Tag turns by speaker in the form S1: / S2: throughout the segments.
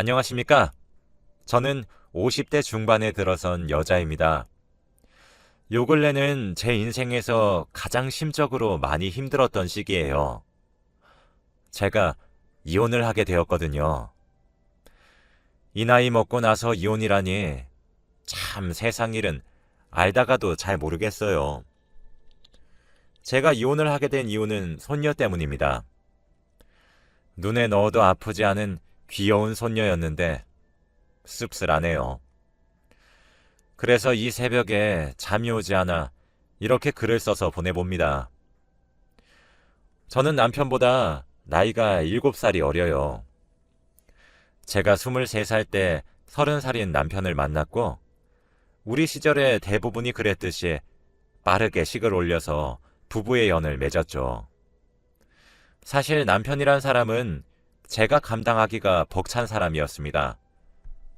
S1: 안녕하십니까? 저는 50대 중반에 들어선 여자입니다. 요 근래는 제 인생에서 가장 심적으로 많이 힘들었던 시기예요. 제가 이혼을 하게 되었거든요. 이 나이 먹고 나서 이혼이라니 참 세상 일은 알다가도 잘 모르겠어요. 제가 이혼을 하게 된 이유는 손녀 때문입니다. 눈에 넣어도 아프지 않은 귀여운 손녀였는데 씁쓸하네요. 그래서 이 새벽에 잠이 오지 않아 이렇게 글을 써서 보내봅니다. 저는 남편보다 나이가 7살이 어려요. 제가 23살 때 30살인 남편을 만났고 우리 시절에 대부분이 그랬듯이 빠르게 식을 올려서 부부의 연을 맺었죠. 사실 남편이란 사람은 제가 감당하기가 벅찬 사람이었습니다.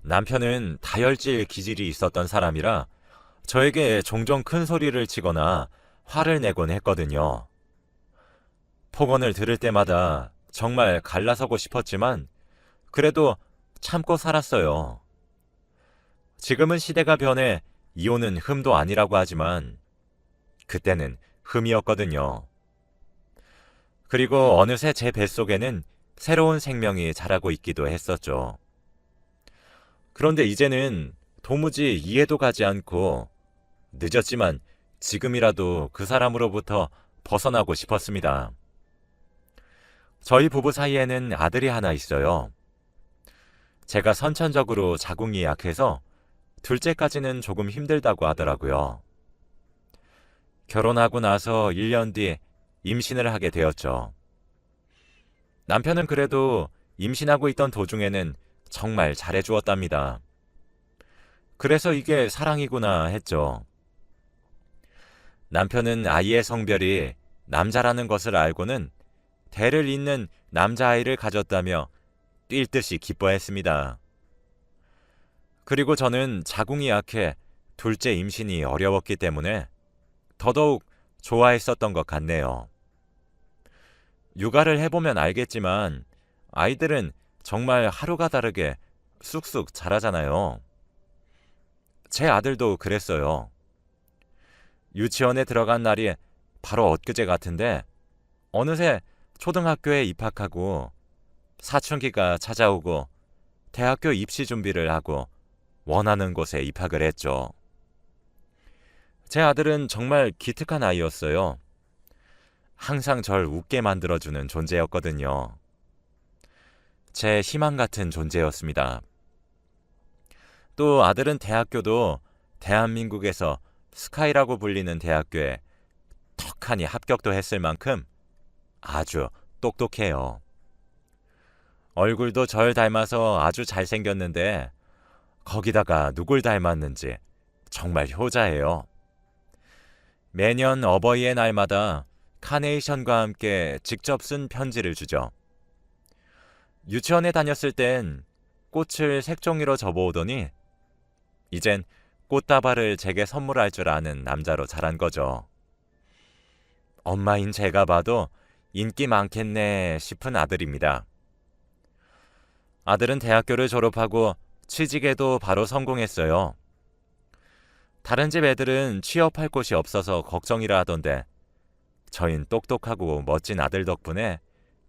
S1: 남편은 다혈질 기질이 있었던 사람이라 저에게 종종 큰 소리를 치거나 화를 내곤 했거든요. 폭언을 들을 때마다 정말 갈라서고 싶었지만 그래도 참고 살았어요. 지금은 시대가 변해 이혼은 흠도 아니라고 하지만 그때는 흠이었거든요. 그리고 어느새 제 뱃속에는 새로운 생명이 자라고 있기도 했었죠. 그런데 이제는 도무지 이해도 가지 않고 늦었지만 지금이라도 그 사람으로부터 벗어나고 싶었습니다. 저희 부부 사이에는 아들이 하나 있어요. 제가 선천적으로 자궁이 약해서 둘째까지는 조금 힘들다고 하더라고요. 결혼하고 나서 1년 뒤 임신을 하게 되었죠. 남편은 그래도 임신하고 있던 도중에는 정말 잘해주었답니다. 그래서 이게 사랑이구나 했죠. 남편은 아이의 성별이 남자라는 것을 알고는 대를 잇는 남자아이를 가졌다며 뛸 듯이 기뻐했습니다. 그리고 저는 자궁이 약해 둘째 임신이 어려웠기 때문에 더더욱 좋아했었던 것 같네요. 육아를 해보면 알겠지만 아이들은 정말 하루가 다르게 쑥쑥 자라잖아요. 제 아들도 그랬어요. 유치원에 들어간 날이 바로 엊그제 같은데 어느새 초등학교에 입학하고 사춘기가 찾아오고 대학교 입시 준비를 하고 원하는 곳에 입학을 했죠. 제 아들은 정말 기특한 아이였어요. 항상 절 웃게 만들어주는 존재였거든요. 제 희망 같은 존재였습니다. 또 아들은 대학교도 대한민국에서 스카이라고 불리는 대학교에 턱하니 합격도 했을 만큼 아주 똑똑해요. 얼굴도 절 닮아서 아주 잘생겼는데 거기다가 누굴 닮았는지 정말 효자예요. 매년 어버이의 날마다 카네이션과 함께 직접 쓴 편지를 주죠. 유치원에 다녔을 땐 꽃을 색종이로 접어오더니 이젠 꽃다발을 제게 선물할 줄 아는 남자로 자란 거죠. 엄마인 제가 봐도 인기 많겠네 싶은 아들입니다. 아들은 대학교를 졸업하고 취직에도 바로 성공했어요. 다른 집 애들은 취업할 곳이 없어서 걱정이라 하던데 저흰 똑똑하고 멋진 아들 덕분에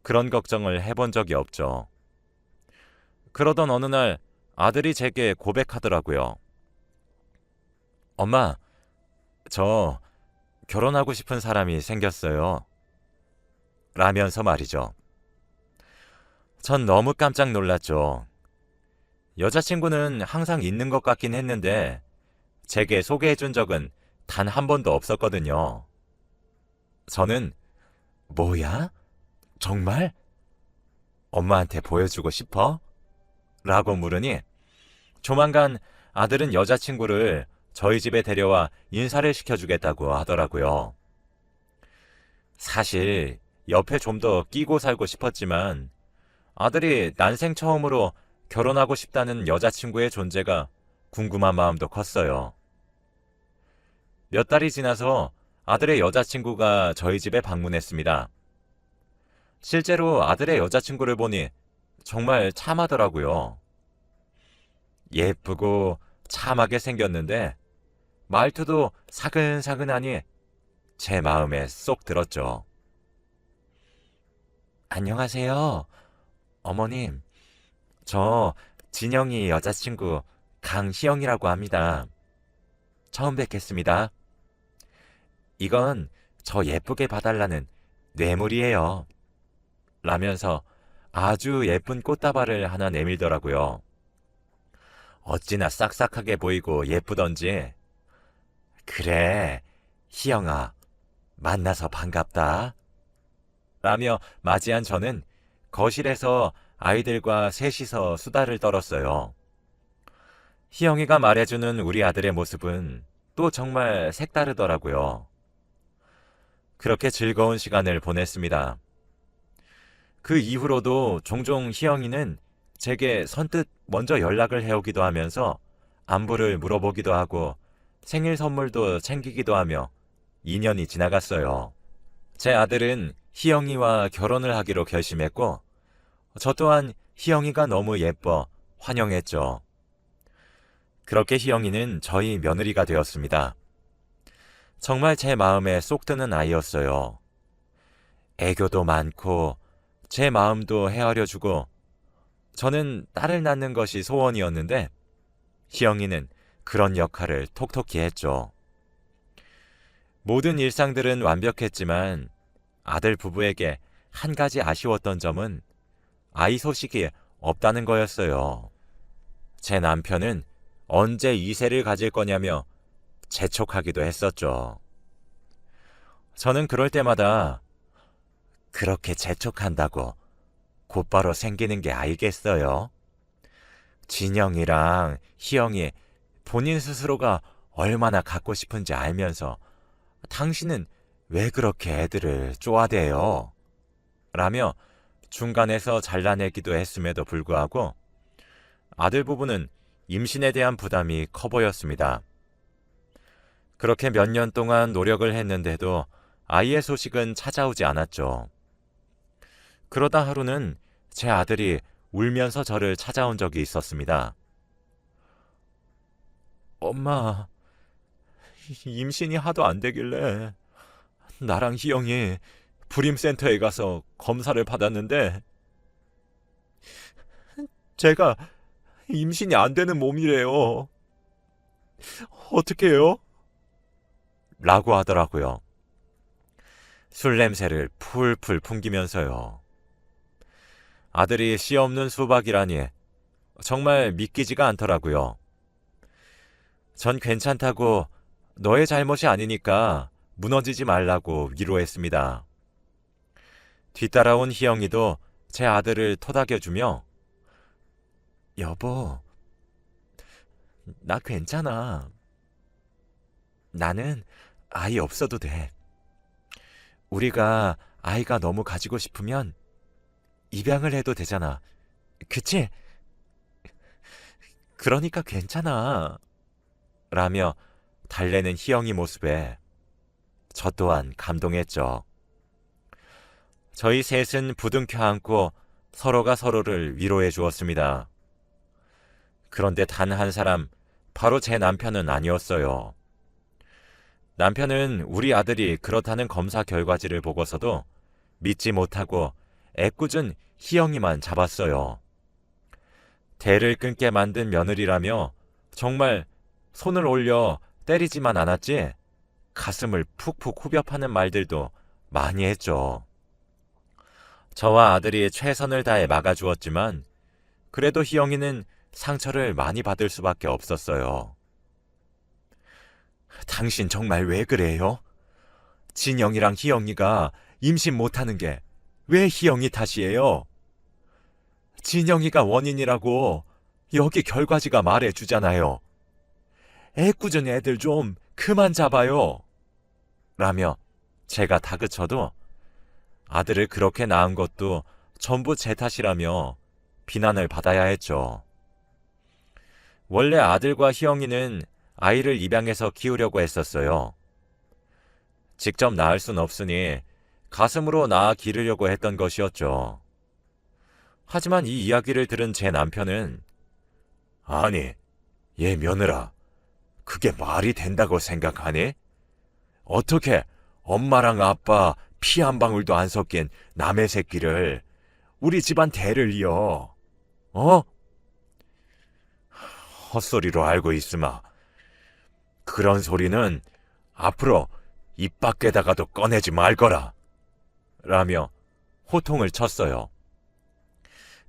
S1: 그런 걱정을 해본 적이 없죠. 그러던 어느 날 아들이 제게 고백하더라고요. 엄마, 저 결혼하고 싶은 사람이 생겼어요. 라면서 말이죠. 전 너무 깜짝 놀랐죠. 여자친구는 항상 있는 것 같긴 했는데 제게 소개해 준 적은 단 한 번도 없었거든요. 저는 뭐야? 정말? 엄마한테 보여주고 싶어? 라고 물으니 조만간 아들은 여자친구를 저희 집에 데려와 인사를 시켜주겠다고 하더라고요. 사실 옆에 좀 더 끼고 살고 싶었지만 아들이 난생 처음으로 결혼하고 싶다는 여자친구의 존재가 궁금한 마음도 컸어요. 몇 달이 지나서 아들의 여자친구가 저희 집에 방문했습니다. 실제로 아들의 여자친구를 보니 정말 참하더라고요. 예쁘고 참하게 생겼는데 말투도 사근사근하니 제 마음에 쏙 들었죠. 안녕하세요. 어머님, 저 진영이 여자친구 강희영이라고 합니다. 처음 뵙겠습니다. 이건 저 예쁘게 봐달라는 뇌물이에요. 라면서 아주 예쁜 꽃다발을 하나 내밀더라고요. 어찌나 싹싹하게 보이고 예쁘던지. 그래, 희영아, 만나서 반갑다. 라며 맞이한 저는 거실에서 아이들과 셋이서 수다를 떨었어요. 희영이가 말해주는 우리 아들의 모습은 또 정말 색다르더라고요. 그렇게 즐거운 시간을 보냈습니다. 그 이후로도 종종 희영이는 제게 선뜻 먼저 연락을 해오기도 하면서 안부를 물어보기도 하고 생일 선물도 챙기기도 하며 2년이 지나갔어요. 제 아들은 희영이와 결혼을 하기로 결심했고 저 또한 희영이가 너무 예뻐 환영했죠. 그렇게 희영이는 저희 며느리가 되었습니다. 정말 제 마음에 쏙 드는 아이였어요. 애교도 많고 제 마음도 헤아려 주고 저는 딸을 낳는 것이 소원이었는데 희영이는 그런 역할을 톡톡히 했죠. 모든 일상들은 완벽했지만 아들 부부에게 한 가지 아쉬웠던 점은 아이 소식이 없다는 거였어요. 제 남편은 언제 이세를 가질 거냐며 재촉하기도 했었죠. 저는 그럴 때마다 그렇게 재촉한다고 곧바로 생기는 게 알겠어요. 진영이랑 희영이 본인 스스로가 얼마나 갖고 싶은지 알면서 당신은 왜 그렇게 애들을 쪼아대요? 라며 중간에서 잘라내기도 했음에도 불구하고 아들 부부는 임신에 대한 부담이 커 보였습니다. 그렇게 몇 년 동안 노력을 했는데도 아이의 소식은 찾아오지 않았죠. 그러다 하루는 제 아들이 울면서 저를 찾아온 적이 있었습니다. 엄마, 임신이 하도 안 되길래 나랑 희영이 불임센터에 가서 검사를 받았는데 제가 임신이 안 되는 몸이래요. 어떻게 해요? 라고 하더라고요. 술 냄새를 풀풀 풍기면서요. 아들이 씨 없는 수박이라니 정말 믿기지가 않더라고요. 전 괜찮다고 너의 잘못이 아니니까 무너지지 말라고 위로했습니다. 뒤따라온 희영이도 제 아들을 토닥여주며 여보, 나 괜찮아. 나는 아이 없어도 돼. 우리가 아이가 너무 가지고 싶으면 입양을 해도 되잖아. 그치? 그러니까 괜찮아. 라며 달래는 희영이 모습에 저 또한 감동했죠. 저희 셋은 부둥켜 안고 서로가 서로를 위로해 주었습니다. 그런데 단 한 사람, 바로 제 남편은 아니었어요. 남편은 우리 아들이 그렇다는 검사 결과지를 보고서도 믿지 못하고 애꿎은 희영이만 잡았어요. 대를 끊게 만든 며느리라며 정말 손을 올려 때리지만 않았지 가슴을 푹푹 후벼 파는 말들도 많이 했죠. 저와 아들이 최선을 다해 막아주었지만 그래도 희영이는 상처를 많이 받을 수밖에 없었어요. 당신 정말 왜 그래요? 진영이랑 희영이가 임신 못하는 게 왜 희영이 탓이에요? 진영이가 원인이라고 여기 결과지가 말해주잖아요. 애꿎은 애들 좀 그만 잡아요. 라며 제가 다그쳐도 아들을 그렇게 낳은 것도 전부 제 탓이라며 비난을 받아야 했죠. 원래 아들과 희영이는 아이를 입양해서 키우려고 했었어요. 직접 낳을 순 없으니 가슴으로 낳아 기르려고 했던 것이었죠. 하지만 이 이야기를 들은 제 남편은 아니, 얘 며느라, 그게 말이 된다고 생각하니? 어떻게 엄마랑 아빠 피 한 방울도 안 섞인 남의 새끼를 우리 집안 대를 이어? 어? 헛소리로 알고 있으마. 그런 소리는 앞으로 입 밖에다가도 꺼내지 말거라. 라며 호통을 쳤어요.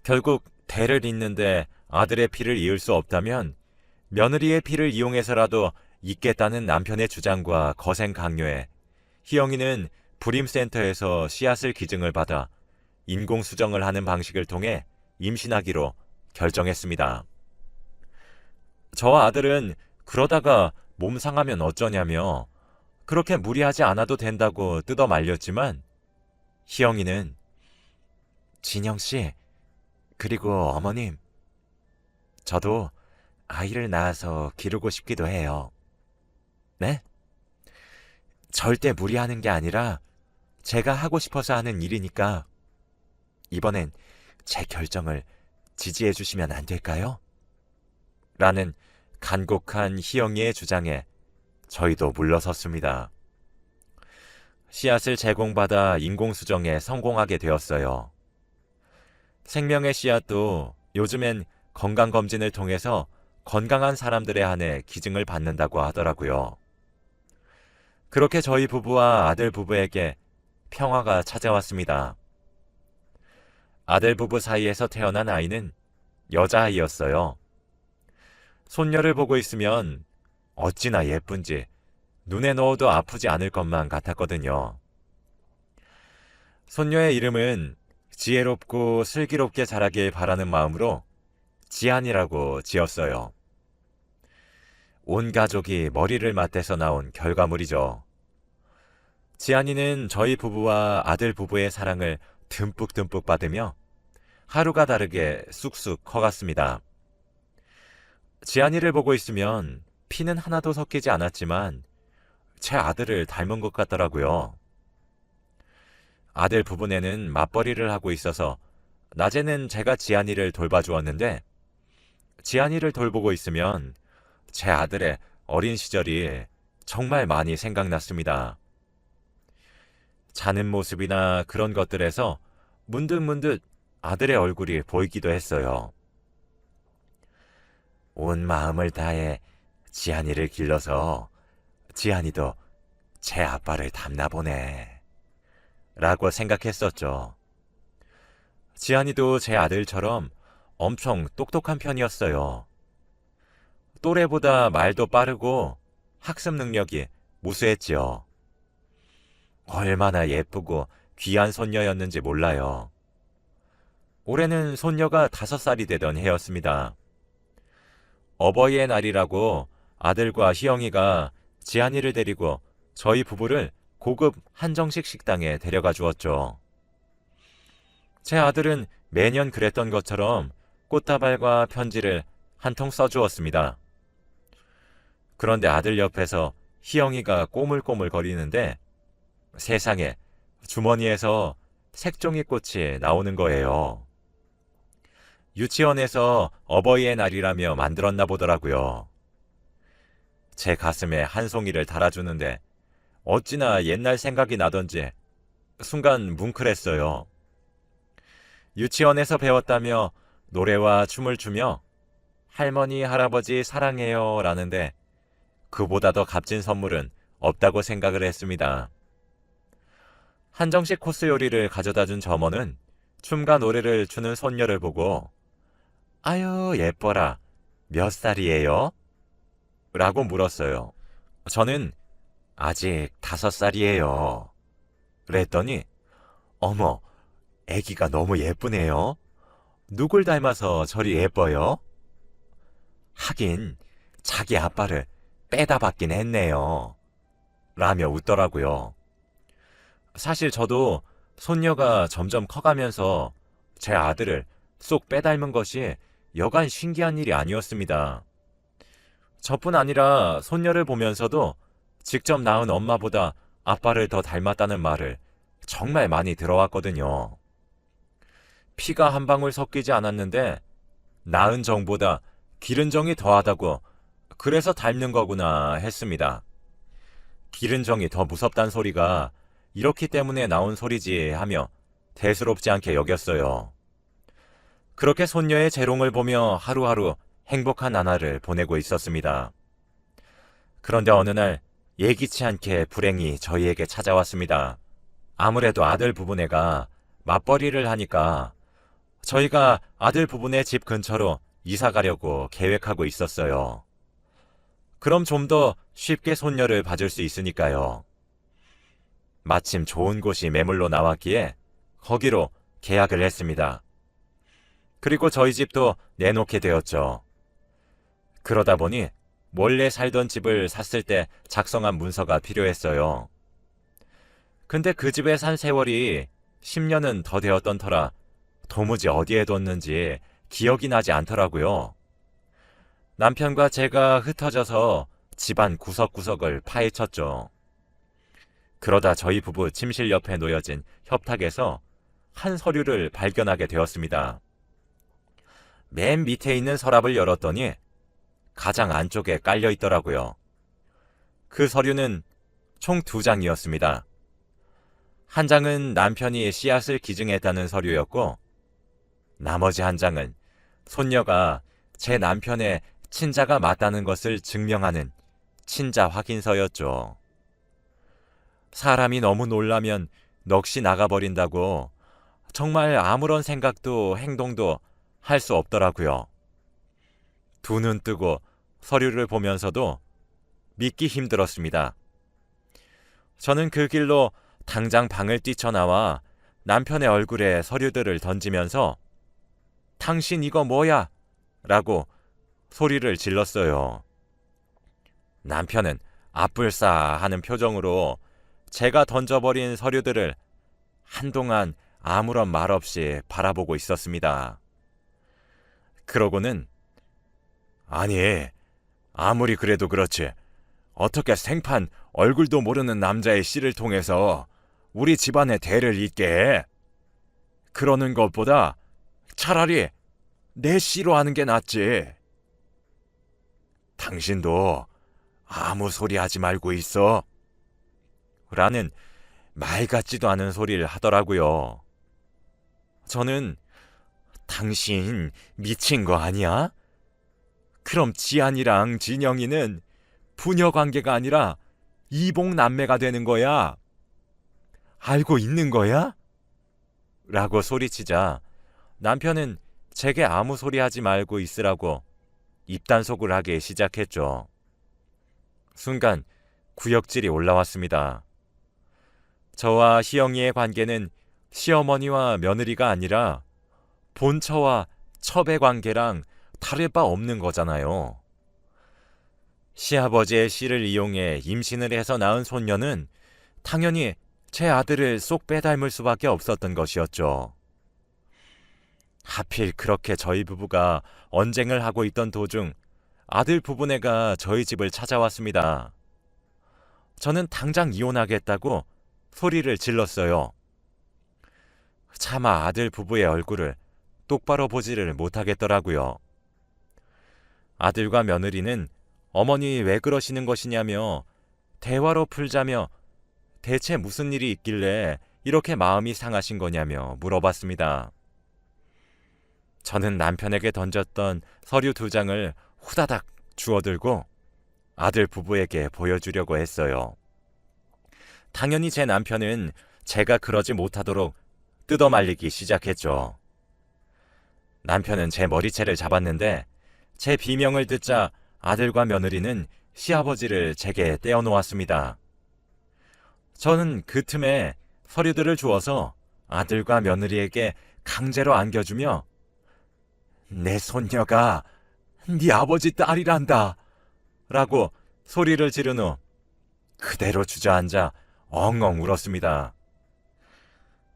S1: 결국 대를 잇는데 아들의 피를 이을 수 없다면 며느리의 피를 이용해서라도 잇겠다는 남편의 주장과 거센 강요에 희영이는 불임센터에서 씨앗을 기증을 받아 인공수정을 하는 방식을 통해 임신하기로 결정했습니다. 저와 아들은 그러다가 몸 상하면 어쩌냐며 그렇게 무리하지 않아도 된다고 뜯어 말렸지만 희영이는 진영 씨 그리고 어머님 저도 아이를 낳아서 기르고 싶기도 해요. 네? 절대 무리하는 게 아니라 제가 하고 싶어서 하는 일이니까 이번엔 제 결정을 지지해 주시면 안 될까요? 라는 간곡한 희영이의 주장에 저희도 물러섰습니다. 씨앗을 제공받아 인공수정에 성공하게 되었어요. 생명의 씨앗도 요즘엔 건강검진을 통해서 건강한 사람들에 한해 기증을 받는다고 하더라고요. 그렇게 저희 부부와 아들 부부에게 평화가 찾아왔습니다. 아들 부부 사이에서 태어난 아이는 여자아이였어요. 손녀를 보고 있으면 어찌나 예쁜지 눈에 넣어도 아프지 않을 것만 같았거든요. 손녀의 이름은 지혜롭고 슬기롭게 자라길 바라는 마음으로 지안이라고 지었어요. 온 가족이 머리를 맞대서 나온 결과물이죠. 지안이는 저희 부부와 아들 부부의 사랑을 듬뿍듬뿍 받으며 하루가 다르게 쑥쑥 커갔습니다. 지안이를 보고 있으면 피는 하나도 섞이지 않았지만 제 아들을 닮은 것 같더라고요. 아들 부분에는 맞벌이를 하고 있어서 낮에는 제가 지안이를 돌봐주었는데 지안이를 돌보고 있으면 제 아들의 어린 시절이 정말 많이 생각났습니다. 자는 모습이나 그런 것들에서 문득문득 아들의 얼굴이 보이기도 했어요. 온 마음을 다해 지안이를 길러서 지안이도 제 아빠를 닮나 보네. 라고 생각했었죠. 지안이도 제 아들처럼 엄청 똑똑한 편이었어요. 또래보다 말도 빠르고 학습 능력이 무수했지요. 얼마나 예쁘고 귀한 손녀였는지 몰라요. 올해는 손녀가 다섯 살이 되던 해였습니다. 어버이의 날이라고 아들과 희영이가 지안이를 데리고 저희 부부를 고급 한정식 식당에 데려가 주었죠. 제 아들은 매년 그랬던 것처럼 꽃다발과 편지를 한 통 써주었습니다. 그런데 아들 옆에서 희영이가 꼬물꼬물 거리는데 세상에 주머니에서 색종이 꽃이 나오는 거예요. 유치원에서 어버이의 날이라며 만들었나 보더라고요. 제 가슴에 한 송이를 달아주는데 어찌나 옛날 생각이 나던지 순간 뭉클했어요. 유치원에서 배웠다며 노래와 춤을 추며 할머니, 할아버지 사랑해요 라는데 그보다 더 값진 선물은 없다고 생각을 했습니다. 한정식 코스 요리를 가져다 준 점원은 춤과 노래를 추는 손녀를 보고 아유 예뻐라 몇 살이에요? 라고 물었어요. 저는 아직 다섯 살이에요. 그랬더니 어머 애기가 너무 예쁘네요. 누굴 닮아서 저리 예뻐요? 하긴 자기 아빠를 빼다 받긴 했네요. 라며 웃더라고요. 사실 저도 손녀가 점점 커가면서 제 아들을 쏙 빼닮은 것이 여간 신기한 일이 아니었습니다. 저뿐 아니라 손녀를 보면서도 직접 낳은 엄마보다 아빠를 더 닮았다는 말을 정말 많이 들어왔거든요. 피가 한 방울 섞이지 않았는데 낳은 정보다 기른 정이 더하다고 그래서 닮는 거구나 했습니다. 기른 정이 더 무섭단 소리가 이렇기 때문에 나온 소리지 하며 대수롭지 않게 여겼어요. 그렇게 손녀의 재롱을 보며 하루하루 행복한 나날을 보내고 있었습니다. 그런데 어느 날 예기치 않게 불행이 저희에게 찾아왔습니다. 아무래도 아들 부부네가 맞벌이를 하니까 저희가 아들 부부네 집 근처로 이사 가려고 계획하고 있었어요. 그럼 좀 더 쉽게 손녀를 봐줄 수 있으니까요. 마침 좋은 곳이 매물로 나왔기에 거기로 계약을 했습니다. 그리고 저희 집도 내놓게 되었죠. 그러다 보니 몰래 살던 집을 샀을 때 작성한 문서가 필요했어요. 근데 그 집에 산 세월이 10년은 더 되었던 터라 도무지 어디에 뒀는지 기억이 나지 않더라고요. 남편과 제가 흩어져서 집안 구석구석을 파헤쳤죠. 그러다 저희 부부 침실 옆에 놓여진 협탁에서 한 서류를 발견하게 되었습니다. 맨 밑에 있는 서랍을 열었더니 가장 안쪽에 깔려 있더라고요. 그 서류는 총 두 장이었습니다. 한 장은 남편이 씨앗을 기증했다는 서류였고, 나머지 한 장은 손녀가 제 남편의 친자가 맞다는 것을 증명하는 친자 확인서였죠. 사람이 너무 놀라면 넋이 나가버린다고 정말 아무런 생각도 행동도 할 수 없더라고요. 두 눈 뜨고 서류를 보면서도 믿기 힘들었습니다. 저는 그 길로 당장 방을 뛰쳐나와 남편의 얼굴에 서류들을 던지면서 당신 이거 뭐야? 라고 소리를 질렀어요. 남편은 아뿔싸 하는 표정으로 제가 던져버린 서류들을 한동안 아무런 말 없이 바라보고 있었습니다. 그러고는 아니, 아무리 그래도 그렇지. 어떻게 생판 얼굴도 모르는 남자의 씨를 통해서 우리 집안의 대를 잇게 해? 그러는 것보다 차라리 내 씨로 하는 게 낫지. 당신도 아무 소리 하지 말고 있어. 라는 말 같지도 않은 소리를 하더라고요. 저는 당신 미친 거 아니야? 그럼 지안이랑 진영이는 부녀 관계가 아니라 이복 남매가 되는 거야. 알고 있는 거야? 라고 소리치자 남편은 제게 아무 소리 하지 말고 있으라고 입단속을 하기 시작했죠. 순간 구역질이 올라왔습니다. 저와 희영이의 관계는 시어머니와 며느리가 아니라 본처와 첩의 관계랑 다를 바 없는 거잖아요. 시아버지의 씨를 이용해 임신을 해서 낳은 손녀는 당연히 제 아들을 쏙 빼닮을 수밖에 없었던 것이었죠. 하필 그렇게 저희 부부가 언쟁을 하고 있던 도중 아들 부부네가 저희 집을 찾아왔습니다. 저는 당장 이혼하겠다고 소리를 질렀어요. 차마 아들 부부의 얼굴을 똑바로 보지를 못하겠더라고요. 아들과 며느리는 어머니 왜 그러시는 것이냐며 대화로 풀자며 대체 무슨 일이 있길래 이렇게 마음이 상하신 거냐며 물어봤습니다. 저는 남편에게 던졌던 서류 두 장을 후다닥 주워들고 아들 부부에게 보여주려고 했어요. 당연히 제 남편은 제가 그러지 못하도록 뜯어 말리기 시작했죠. 남편은 제 머리채를 잡았는데 제 비명을 듣자 아들과 며느리는 시아버지를 제게 떼어놓았습니다. 저는 그 틈에 서류들을 주어서 아들과 며느리에게 강제로 안겨주며 내 손녀가 네 아버지 딸이란다 라고 소리를 지른 후 그대로 주저앉아 엉엉 울었습니다.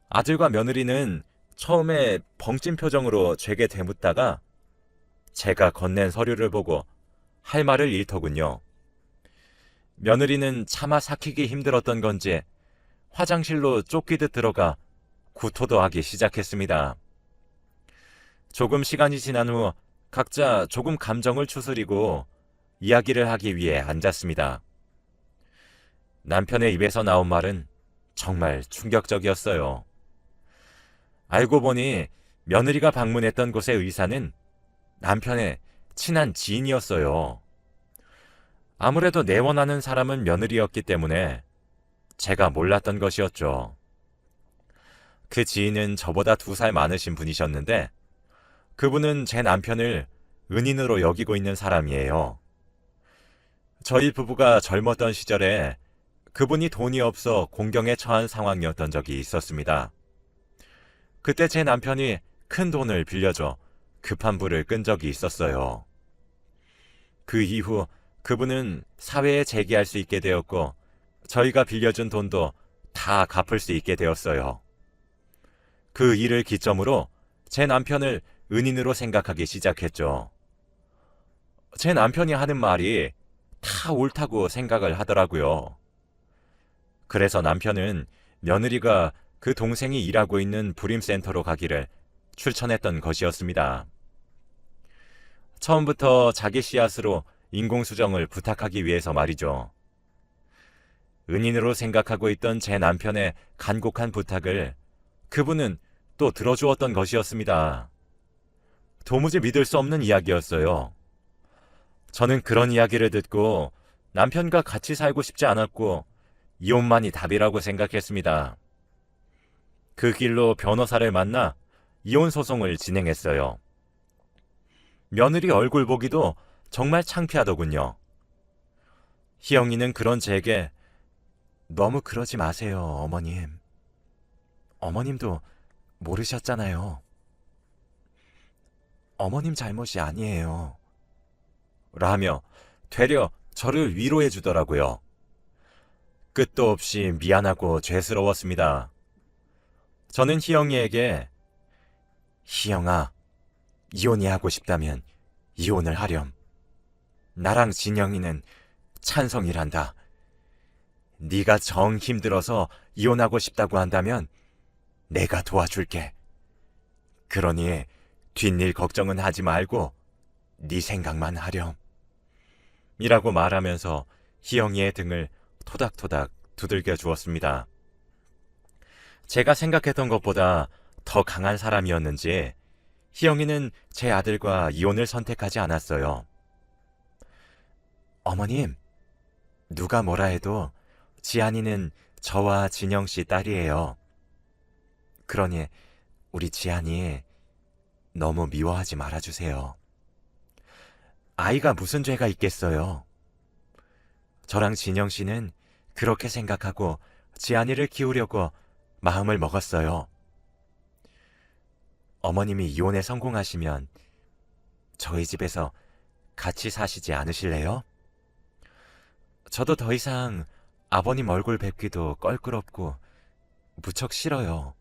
S1: 아들과 며느리는 처음에 벙찐 표정으로 제게 대묻다가 제가 건넨 서류를 보고 할 말을 잃더군요. 며느리는 차마 삭히기 힘들었던 건지 화장실로 쫓기듯 들어가 구토도 하기 시작했습니다. 조금 시간이 지난 후 각자 조금 감정을 추스리고 이야기를 하기 위해 앉았습니다. 남편의 입에서 나온 말은 정말 충격적이었어요. 알고 보니 며느리가 방문했던 곳의 의사는 남편의 친한 지인이었어요. 아무래도 내원하는 사람은 며느리였기 때문에 제가 몰랐던 것이었죠. 그 지인은 저보다 두 살 많으신 분이셨는데 그분은 제 남편을 은인으로 여기고 있는 사람이에요. 저희 부부가 젊었던 시절에 그분이 돈이 없어 공경에 처한 상황이었던 적이 있었습니다. 그때 제 남편이 큰 돈을 빌려줘 급한 불을 끈 적이 있었어요. 그 이후 그분은 사회에 재기할 수 있게 되었고 저희가 빌려준 돈도 다 갚을 수 있게 되었어요. 그 일을 기점으로 제 남편을 은인으로 생각하기 시작했죠. 제 남편이 하는 말이 다 옳다고 생각을 하더라고요. 그래서 남편은 며느리가 그 동생이 일하고 있는 불임센터로 가기를 출천했던 것이었습니다. 처음부터 자기 씨앗으로 인공수정을 부탁하기 위해서 말이죠. 은인으로 생각하고 있던 제 남편의 간곡한 부탁을 그분은 또 들어주었던 것이었습니다. 도무지 믿을 수 없는 이야기였어요. 저는 그런 이야기를 듣고 남편과 같이 살고 싶지 않았고 이혼만이 답이라고 생각했습니다. 그 길로 변호사를 만나 이혼 소송을 진행했어요. 며느리 얼굴 보기도 정말 창피하더군요. 희영이는 그런 제게 너무 그러지 마세요, 어머님. 어머님도 모르셨잖아요. 어머님 잘못이 아니에요. 라며 되려 저를 위로해 주더라고요. 끝도 없이 미안하고 죄스러웠습니다. 저는 희영이에게 희영아, 이혼이 하고 싶다면 이혼을 하렴. 나랑 진영이는 찬성이란다. 네가 정 힘들어서 이혼하고 싶다고 한다면 내가 도와줄게. 그러니 뒷일 걱정은 하지 말고 네 생각만 하렴. 이라고 말하면서 희영이의 등을 토닥토닥 두들겨 주었습니다. 제가 생각했던 것보다 더 강한 사람이었는지 희영이는 제 아들과 이혼을 선택하지 않았어요. 어머님, 누가 뭐라 해도 지안이는 저와 진영 씨 딸이에요. 그러니 우리 지안이 너무 미워하지 말아주세요. 아이가 무슨 죄가 있겠어요? 저랑 진영 씨는 그렇게 생각하고 지안이를 키우려고 마음을 먹었어요. 어머님이 이혼에 성공하시면 저희 집에서 같이 사시지 않으실래요? 저도 더 이상 아버님 얼굴 뵙기도 껄끄럽고 무척 싫어요.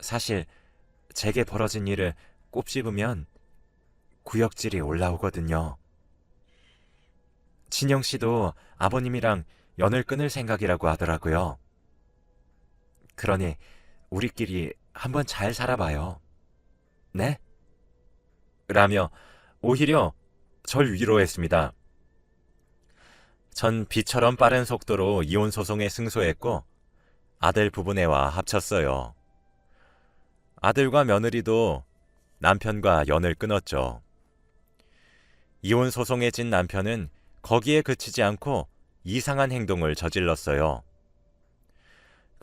S1: 사실 제게 벌어진 일을 꼽씹으면 구역질이 올라오거든요. 진영 씨도 아버님이랑 연을 끊을 생각이라고 하더라고요. 그러니 우리끼리 한번 잘 살아봐요. 네? 라며 오히려 절 위로했습니다. 전 비처럼 빠른 속도로 이혼 소송에 승소했고 아들 부부네와 합쳤어요. 아들과 며느리도 남편과 연을 끊었죠. 이혼 소송에 진 남편은 거기에 그치지 않고 이상한 행동을 저질렀어요.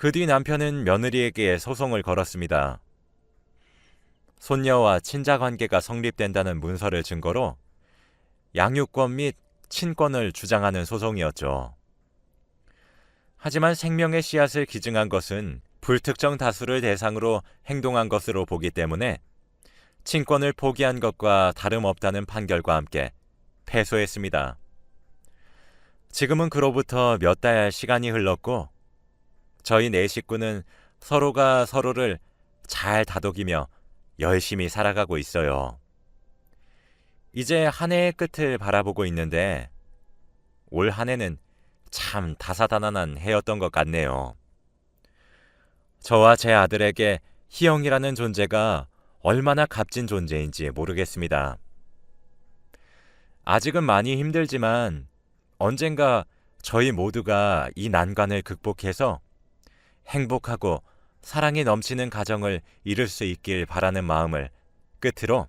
S1: 그 뒤 남편은 며느리에게 소송을 걸었습니다. 손녀와 친자 관계가 성립된다는 문서를 증거로 양육권 및 친권을 주장하는 소송이었죠. 하지만 생명의 씨앗을 기증한 것은 불특정 다수를 대상으로 행동한 것으로 보기 때문에 친권을 포기한 것과 다름없다는 판결과 함께 패소했습니다. 지금은 그로부터 몇 달 시간이 흘렀고 저희 네 식구는 서로가 서로를 잘 다독이며 열심히 살아가고 있어요. 이제 한 해의 끝을 바라보고 있는데 올 한 해는 참 다사다난한 해였던 것 같네요. 저와 제 아들에게 희영이라는 존재가 얼마나 값진 존재인지 모르겠습니다. 아직은 많이 힘들지만 언젠가 저희 모두가 이 난관을 극복해서 행복하고 사랑이 넘치는 가정을 이룰 수 있길 바라는 마음을 끝으로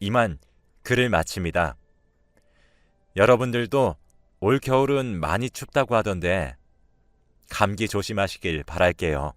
S1: 이만 글을 마칩니다. 여러분들도 올 겨울은 많이 춥다고 하던데 감기 조심하시길 바랄게요.